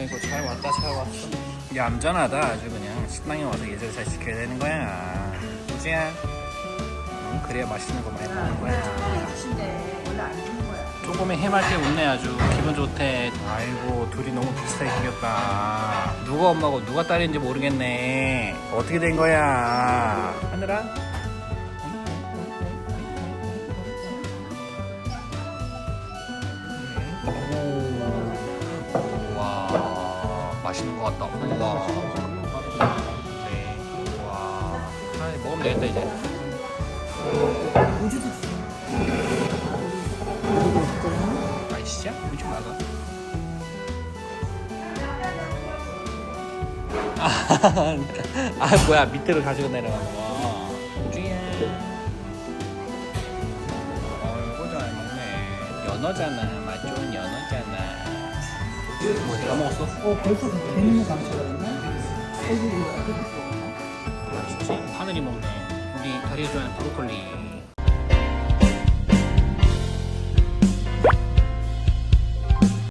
아이고 잘 왔다 잘 왔어. 얌전하다 아주 그냥. 식당에 와서 예절 잘 지켜야 되는 거야. 우지야 응, 그래야 맛있는 거 많이 먹는 거야. 주신데 원래 안 주는 거야. 조금의 해맑게 웃네 아주. 기분 좋대. 아이고 둘이 너무 비슷하게 생겼다. 누가 엄마고 누가 딸인지 모르겠네. 어떻게 된 거야? 하늘아 맛있는 것 같다. 우와. 네. 우와. 하나 먹으면 되겠다 이제. 맛있죠? 우주 나가 아, 아 뭐야. 밑으로 가지고 내려가는 거. 우주야 어이구 잘 먹네. 연어잖아 뭐 내가 먹었어? 어 벌써 재밌는 감자였나? 어이구 이거 어떻게 먹었나? 맛있지? 하늘이 먹네 우리 다리에 좋아하는 브로콜리